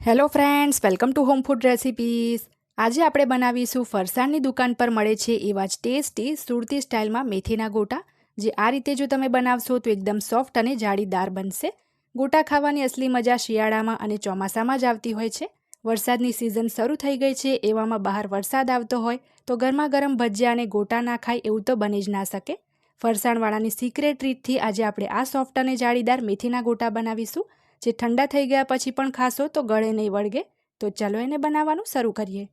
Hello friends welcome to home food recipes આજે આપણે બનાવીશું ફરસાણની દુકાન પર મળે છે એવા જ ટેસ્ટી, સુરતી સ્ટાઇલમાં મેથીના ગોટા, જે આ રીતે જો તમે બનાવશો તો એકદમ સોફ્ટ અને જાળીદાર બનશે. ગોટા ખાવાની અસલી મજા શિયાળામાં અને ચોમાસામાં જ આવતી હોય છે. વરસાદની સિઝન શરૂ થઈ ગઈ છે, એવામાં બહાર વરસાદ આવતો હોય, તો ગરમા ગરમ ભજીયા અને ગોટા ના ખાય એવું તો બની જ ના શકે. ફરસાણવાળાની સિક્રેટ ટ્રીટથી આજે આપણે આ સોફ્ટ અને જાળીદાર મેથીના ગોટા બનાવીશું. જે ઠંડા થઈ ગયા પછી પણ ખાશો તો ગળે નહીં વળગે. તો ચાલો એને બનાવવાનું શરૂ કરીએ.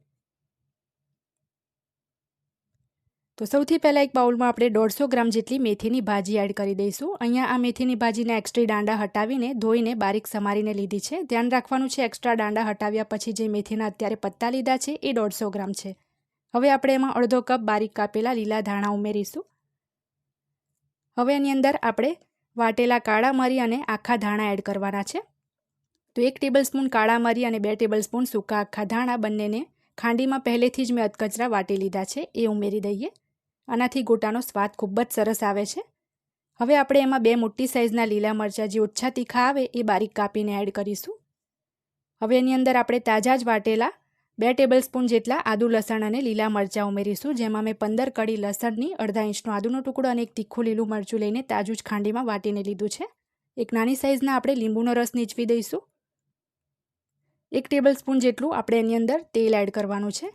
તો સૌથી પહેલાં એક બાઉલમાં આપણે દોઢસો ગ્રામ જેટલી મેથીની ભાજી એડ કરી દઈશું. અહીંયા આ મેથીની ભાજીના એક્સ્ટ્રી દાંડા હટાવીને ધોઈને બારીક સમારીને લીધી છે. ધ્યાન રાખવાનું છે એક્સ્ટ્રા દાંડા હટાવ્યા પછી જે મેથીના અત્યારે પત્તા લીધા છે એ દોઢસો ગ્રામ છે. હવે આપણે એમાં અડધો કપ બારીક કાપેલા લીલા ધાણા ઉમેરીશું. હવે એની અંદર આપણે વાટેલા કાળા મરી અને આખા ધાણા એડ કરવાના છે. તો એક ટેબલ સ્પૂન કાળા મરી અને બે ટેબલ સ્પૂન સૂકા આખા ધાણા બંનેને ખાંડીમાં પહેલેથી જ મેં અધકચરા વાટી લીધા છે, એ ઉમેરી દઈએ. આનાથી ગોટાનો સ્વાદ ખૂબ જ સરસ આવે છે. હવે આપણે એમાં બે મોટી સાઇઝના લીલા મરચાં જે ઓછા તીખા આવે એ બારીક કાપીને એડ કરીશું. હવે એની અંદર આપણે તાજા જ વાટેલા બે ટેબલ સ્પૂન જેટલા આદુ લસણ અને લીલા મરચાં ઉમેરીશું, જેમાં મેં પંદર કડી લસણની અડધા ઇંચનો આદુનો ટુકડો અને એક તીખું લીલું મરચું લઈને તાજું જ ખાંડીમાં વાટીને લીધું છે. એક નાની સાઇઝના આપણે લીંબુનો રસ નીચવી દઈશું. એક ટેબલ સ્પૂન જેટલું આપણે એની અંદર તેલ એડ કરવાનું છે.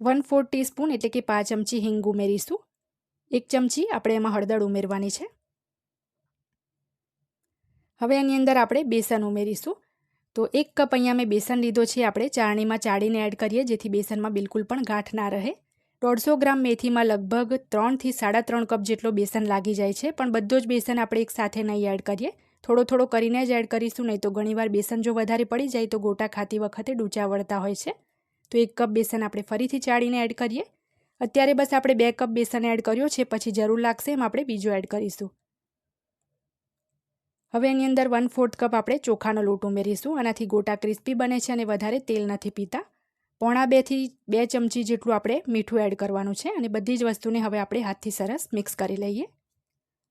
વન ફોર ટીસ્પૂન એટલે કે પાંચ ચમચી હિંગ ઉમેરીશું. એક ચમચી આપણે એમાં હળદર ઉમેરવાની છે. હવે એની અંદર આપણે બેસન ઉમેરીશું. તો એક કપ અહીંયા મેં બેસન લીધો છે. આપણે ચાળણીમાં ચાળીને એડ કરીએ જેથી બેસનમાં બિલકુલ પણ ગાંઠ ના રહે. દોઢસો ગ્રામ મેથીમાં લગભગ ત્રણથી સાડા ત્રણ કપ જેટલો બેસન લાગી જાય છે. પણ બધો જ બેસન આપણે એક સાથે નહીં એડ કરીએ. થોડો થોડો કરીને જ એડ કરીશું, નહીં તો ઘણીવાર બેસન જો વધારે પડી જાય તો ગોટા ખાતી વખતે ડૂચા વળતા હોય છે. તો એક કપ બેસન આપણે ફરીથી ચાળીને એડ કરીએ. અત્યારે બસ આપણે બે કપ બેસન એડ કર્યો છે. પછી જરૂર લાગશે એમ આપણે બીજો એડ કરીશું. હવે એની અંદર વન ફોર્થ કપ આપણે ચોખાનો લોટ ઉમેરીશું. આનાથી ગોટા ક્રિસ્પી બને છે અને વધારે તેલ નથી પીતા. પોણા બેથી બે ચમચી જેટલું આપણે મીઠું એડ કરવાનું છે અને બધી જ વસ્તુને હવે આપણે હાથથી સરસ મિક્સ કરી લઈએ.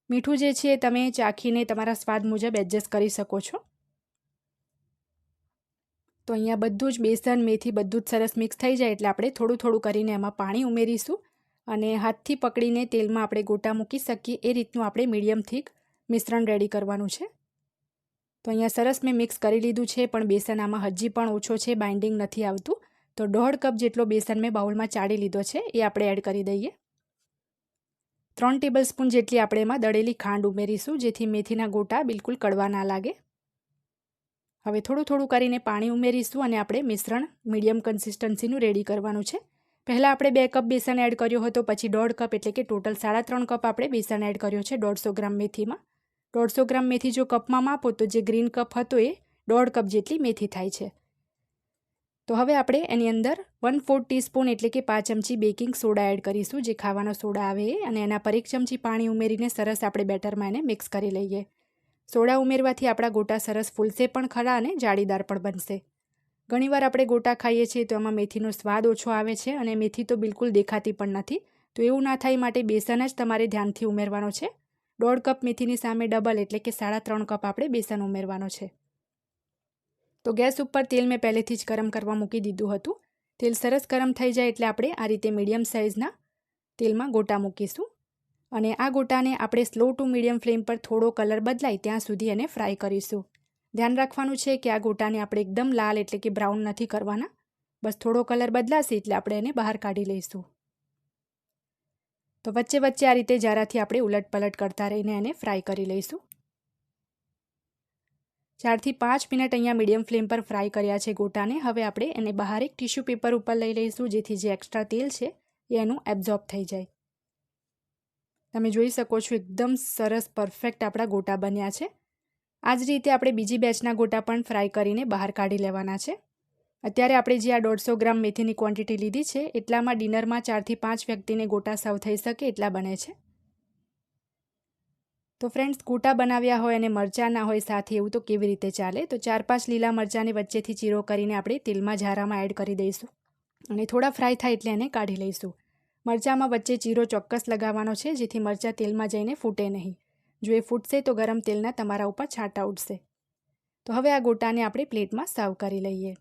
મીઠું જે છે તમે ચાખીને તમારા સ્વાદ મુજબ એડજસ્ટ કરી શકો છો. તો અહીંયા બધું જ બેસન, મેથી બધું જ સરસ મિક્સ થઈ જાય એટલે આપણે થોડું થોડું કરીને એમાં પાણી ઉમેરીશું. અને હાથથી પકડીને તેલમાં આપણે ગોટા મૂકી શકીએ. એ રીતનું આપણે મીડિયમ થીક મિશ્રણ રેડી કરવાનું છે. તો અહીંયા સરસ મેં મિક્સ કરી લીધું છે, પણ બેસન આમાં હજી પણ ઓછો છે બાઇન્ડિંગ નથી આવતું. તો દોઢ કપ જેટલો બેસન મેં બાઉલમાં ચાળી લીધો છે, એ આપણે એડ કરી દઈએ. ત્રણ ટેબલ સ્પૂન જેટલી આપણે એમાં દળેલી ખાંડ ઉમેરીશું, જેથી મેથીના ગોટા બિલકુલ કડવા ના લાગે. હવે થોડું થોડું કરીને પાણી ઉમેરીશું અને આપણે મિશ્રણ મીડિયમ કન્સિસ્ટન્સીનું રેડી કરવાનું છે. પહેલાં આપણે બે કપ બેસન એડ કર્યો હતો, પછી દોઢ કપ એટલે કે ટોટલ સાડા ત્રણ કપ આપણે બેસન એડ કર્યો છે, દોઢસો ગ્રામ મેથીમાં. દોઢસો ગ્રામ મેથી જો કપમાં માપો તો જે ગ્રીન કપ હતો એ દોઢ કપ જેટલી મેથી થાય છે. તો હવે આપણે એની અંદર વન ફોર્થ ટીસ્પૂન એટલે કે પાંચ ચમચી બેકિંગ સોડા એડ કરીશું. જે ખાવાનો સોડા આવે અને એના પર એક ચમચી પાણી ઉમેરીને સરસ આપણે બેટરમાં એને મિક્સ કરી લઈએ. સોડા ઉમેરવાથી આપણા ગોટા સરસ ફૂલશે પણ ખરા અને જાળીદાર પણ બનશે. ઘણીવાર આપણે ગોટા ખાઈએ છીએ તો એમાં મેથીનો સ્વાદ ઓછો આવે છે અને મેથી તો બિલકુલ દેખાતી પણ નથી. તો એવું ના થાય માટે બેસન જ તમારે ધ્યાનથી ઉમેરવાનો છે. દોઢ કપ મેથીની સામે ડબલ એટલે કે સાડા ત્રણ કપ આપણે બેસન ઉમેરવાનો છે. તો ગેસ ઉપર તેલ મેં પહેલેથી જ ગરમ કરવા મૂકી દીધું હતું. તેલ સરસ ગરમ થઈ જાય એટલે આપણે આ રીતે મીડિયમ સાઇઝના તેલમાં ગોટા મૂકીશું. અને આ ગોટાને આપણે સ્લો ટુ મીડિયમ ફ્લેમ પર થોડો કલર બદલાય ત્યાં સુધી એને ફ્રાય કરીશું. ધ્યાન રાખવાનું છે કે આ ગોટાને આપણે એકદમ લાલ એટલે કે બ્રાઉન નથી કરવાના. બસ થોડો કલર બદલાશે એટલે આપણે એને બહાર કાઢી લઈશું. તો વચ્ચે વચ્ચે આ રીતે જારાથી આપણે ઉલટપલટ કરતા રહીને એને ફ્રાય કરી લઈશું. ચારથી પાંચ મિનિટ અહીંયા મીડિયમ ફ્લેમ પર ફ્રાય કર્યા છે ગોટાને. હવે આપણે એને બહાર એક ટીશ્યુ પેપર ઉપર લઈ લઈશું, જેથી જે એક્સ્ટ્રા તેલ છે એ એનું એબ્ઝોર્બ થઈ જાય. તમે જોઈ શકો છો એકદમ સરસ પરફેક્ટ આપણા ગોટા બન્યા છે. આ જ રીતે આપણે બીજી બેચના ગોટા પણ ફ્રાય કરીને બહાર કાઢી લેવાના છે. અત્યારે આપણે જે આ દોઢસો ગ્રામ મેથીની ક્વોન્ટિટી લીધી છે, એટલામાં ડિનરમાં ચારથી પાંચ વ્યક્તિને ગોટા સર્વ થઈ શકે એટલા બને છે. તો ફ્રેન્ડ્સ ગોટા બનાવ્યા હોય અને મરચાં ના હોય સાથે એવું તો કેવી રીતે ચાલે? તો ચાર પાંચ લીલા મરચાંને વચ્ચેથી ચીરો કરીને આપણે તેલમાં ઝારામાં એડ કરી દઈશું અને થોડા ફ્રાય થાય એટલે એને કાઢી લઈશું. મરચાંમાં વચ્ચે ચીરો ચોક્કસ લગાવવાનો છે, જેથી મરચાં તેલમાં જઈને ફૂટે નહીં. જો એ ફૂટશે તો ગરમ તેલના તમારા ઉપર છાંટા ઉડશે. તો હવે આ ગોટાને આપણે પ્લેટમાં સર્વ કરી લઈએ.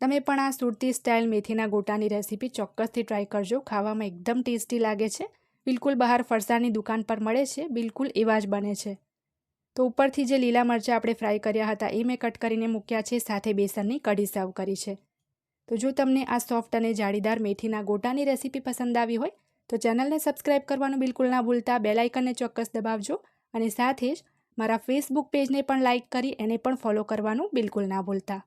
તમે પણ આ સુરતી સ્ટાઇલ મેથીના ગોટાની રેસીપી ચોક્કસથી ટ્રાય કરજો. ખાવામાં એકદમ ટેસ્ટી લાગે છે. બિલકુલ બહાર ફરસાણની દુકાન પર મળે છે. બિલકુલ એવા જ બને છે. તો ઉપરથી જે લીલા મરચાં આપણે ફ્રાય કર્યા હતા એ મેં કટ કરીને મૂક્યા છે. સાથે બેસનની કઢી સર્વ કરી છે. તો જો તમને આ સોફ્ટ અને જાળીદાર મેથીના ગોટાની રેસીપી પસંદ આવી હોય, તો ચેનલને સબસ્ક્રાઇબ કરવાનું બિલકુલ ના ભૂલતા. બેલાઇકનને ચોક્કસ દબાવજો. અને સાથે જ મારા ફેસબુક પેજને પણ લાઇક કરી, એને પણ ફોલો કરવાનું બિલકુલ ના ભૂલતા.